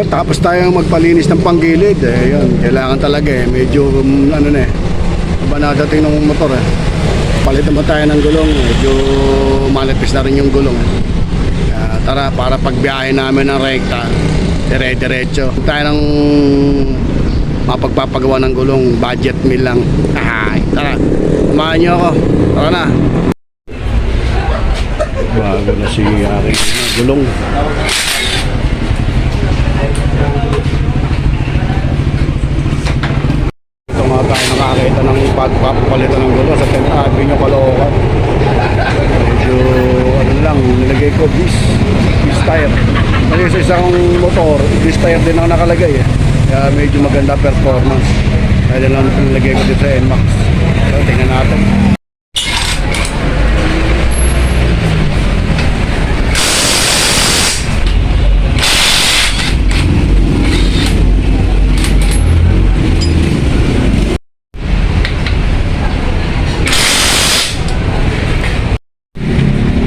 ba, tapos tayo magpalinis ng panggilid. Eh, yun, kailangan talaga eh. Medyo, um, ano na eh. Ba nadating ng motor eh. Palit naman tayo ng gulong. Medyo manipis na rin yung gulong. Kaya tara, para pagbiyahe namin ng rekta, dire-diretso. Tayo ng mapagpapagawa ng gulong, budget meal lang. Ay, tara, kumain niyo ako. Tara na. Bago na si Ari gulong. Ito nga tayo nakakita ng gulo sa 10th Avenue, Caloocan. Medyo ano lang, nilagay ko bis, bis tire. Kasi sa isang motor, bis tire din ang nakalagay eh. Kaya medyo maganda performance. Kaya lang nilagay ko dito sa NMAX. So, tingnan natin.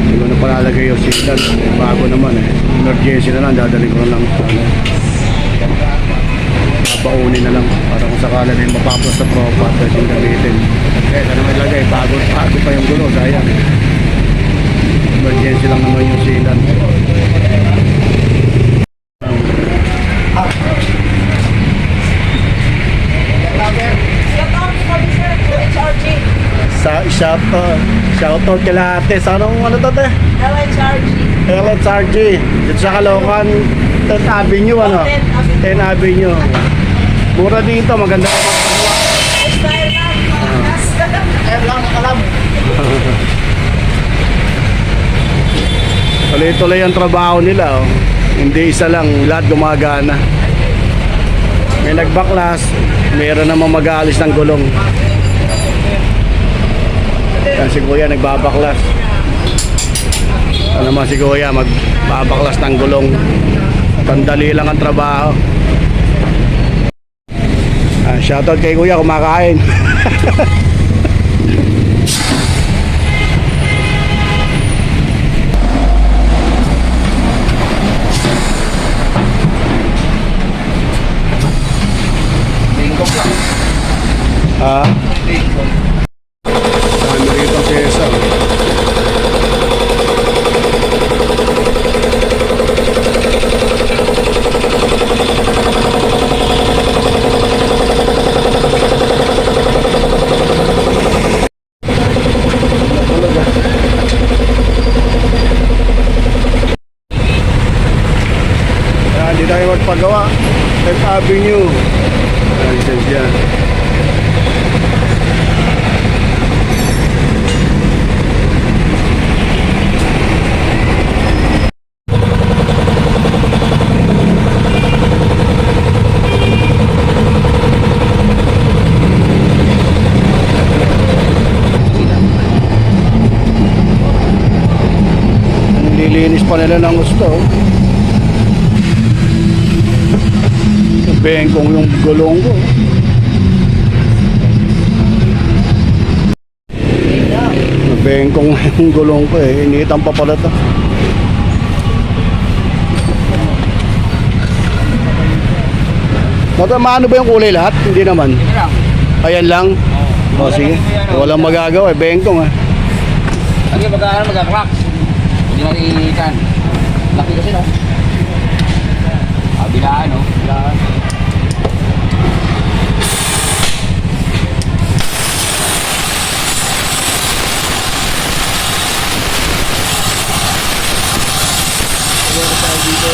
Hindi ko na palalagay yung seatbelt. Eh, bago naman eh. Emergency na lang, dadali ko na lang. Ano, babaunin na lang para kung sakala din mapapos sa propa at pwedeng gamitin. Eh, sana may lagay. Bago, bago pa yung gulo, sayang. Emergency lang naman yung sealant. LHRG. Sa shout out, shout out kila ate. Sa anong ano to te? LHRG. LHRG. Dito sa Caloocan, 10th Avenue ano? 10th Avenue. Mura dito, maganda. Style lang. Ayan lang, alam. Tuloy-tuloy ang trabaho nila. Oh. Hindi isa lang, lahat gumagana. May nagbaklas, meron namang mag-aalis ng gulong. Yan si Kuya nagbabaklas. Ano naman si Kuya magbabaklas ng gulong. Tandali lang ang trabaho. Ah, shoutout kay Kuya kumakain. Ah. Dami Avenue. Ah, License yan. Bengkong yung gulong ko. Bengkong yung gulong ko eh. Initan pa pala to. Matamaano ba yung kulay lahat? Hindi naman. Ayan lang. O sige. Walang magagawa eh. Bengkong eh. Lagi mag-aaral, mag-cracks. Hindi na iitan. Laki kasi no. Kabilaan no. Kabilaan. Ah,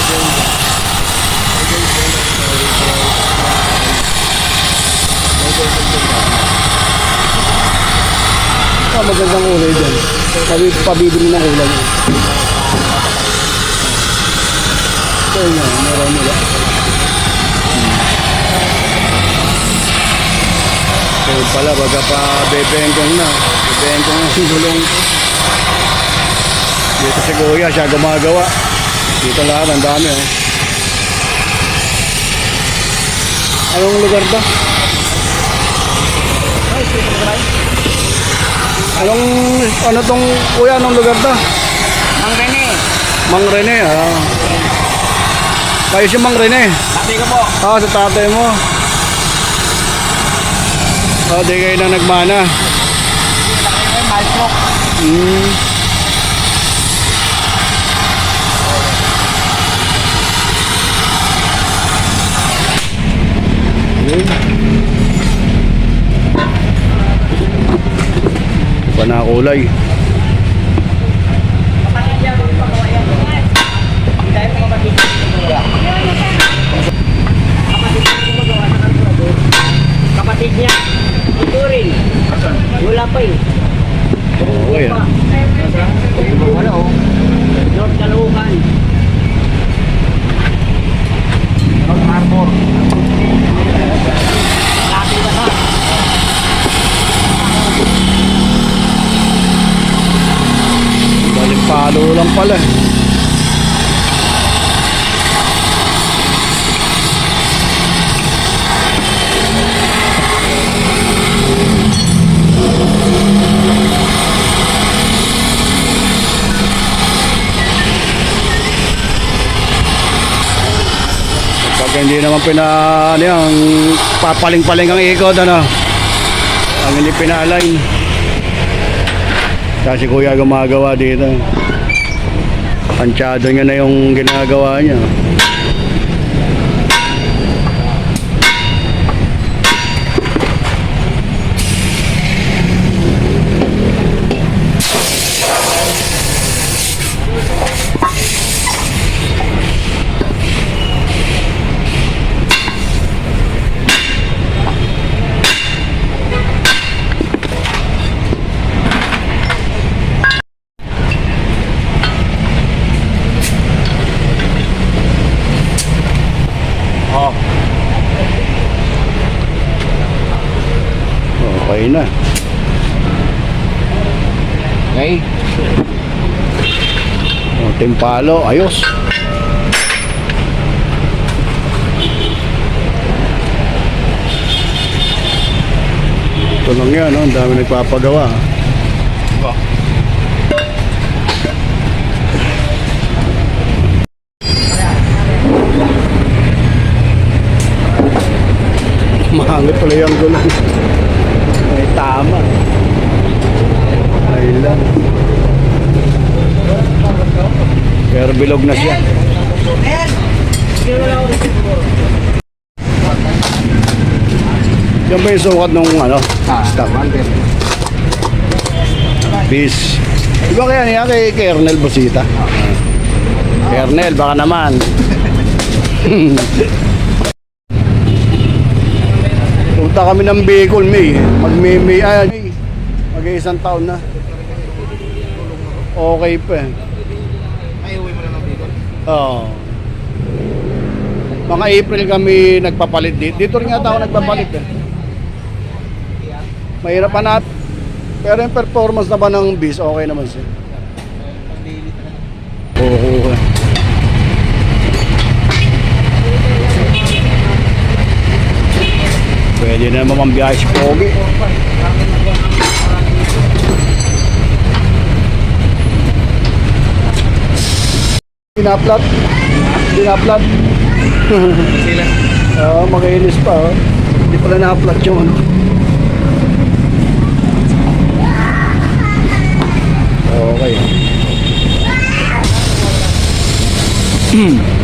magandang kulay dyan. Sabi, pabibili ng niya. Ito yun, meron nila. So pala, baga pa bebengkong na. Bebengkong na yung gulong. Dito si Kuya, siya gumagawa. Dito lahat, ang dami oh. Anong lugar ba? Anong, ano tong, kuya, anong lugar to? Ang Rene. Mang Rene, ah. Kayo si Mang Rene. Sabi ko po. Ah, sa tatay mo. Ah, di kayo na nagmana. Laki ko maestro. Hmm. Na kulay. Kapatid niya. Ito rin. Wala pa eh. Hindi naman pina, ano yan, papaling-paling ang ikot, ano, ang hindi pina-align. Kasi kuya gumagawa dito. Pansyado niya na yung ginagawa niya. Okay. O, timpalo, ayos. Ito lang yan, no? ang dami nagpapagawa. Ba. Mahangit pala yung gulong. Ay, tama. Ay lang. Pero bilog na siya. Yan ba yung sukat nung ano? Ah, Stock. Bis. Di ba kaya niya kay Kernel Busita? Kernel, baka naman. Punta kami ng Bicol, May. Mag-May, ay, May. Mag-isang taon na. Okay pa eh. Ay, uwi mo na ng Oo. Mga April kami nagpapalit dito. Dito rin yata ako nagpapalit eh. Mahirap hanap. Pero yung performance naman ng bis, okay naman siya. Oo. oo. Pwede na naman mambiyahe si Pogi. Pinaplat. Pinaplat. Sila. Oo, makainis pa. Oh. Hindi pala na-upload yung ano. Okay. Okay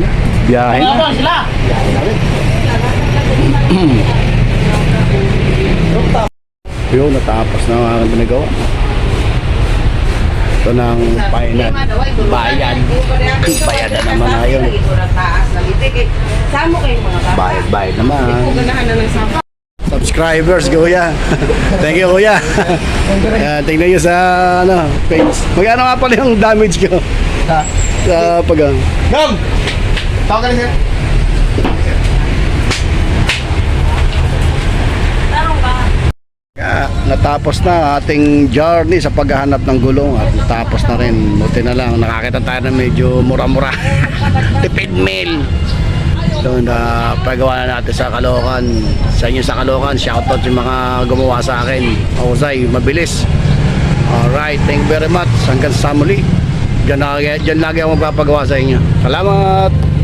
na. Biyahe na. Ano sila? Yun, natapos na ang aking ginagawa. Ito na ang final. Bayan. Bayad na naman na yun. Bayad, bayad naman. Subscribers, kuya. Thank you, kuya. Ayan, tingnan nyo sa ano, page. Magkano nga pala yung damage ko sa pag... Dom! Tawag ka na sir. Tarong ba? ah, natapos na ating journey sa paghahanap ng gulong at natapos na rin. Buti na lang, nakakita tayo ng medyo mura-mura. Tipid meal. So, na pagawa na natin sa Kalokan. Sa inyo sa Kalokan, shoutout yung mga gumawa sa akin. Mahusay, mabilis. Alright, thank you very much. Hanggang sa muli. Diyan lagi, diyan lagi ako magpapagawa sa inyo. Salamat!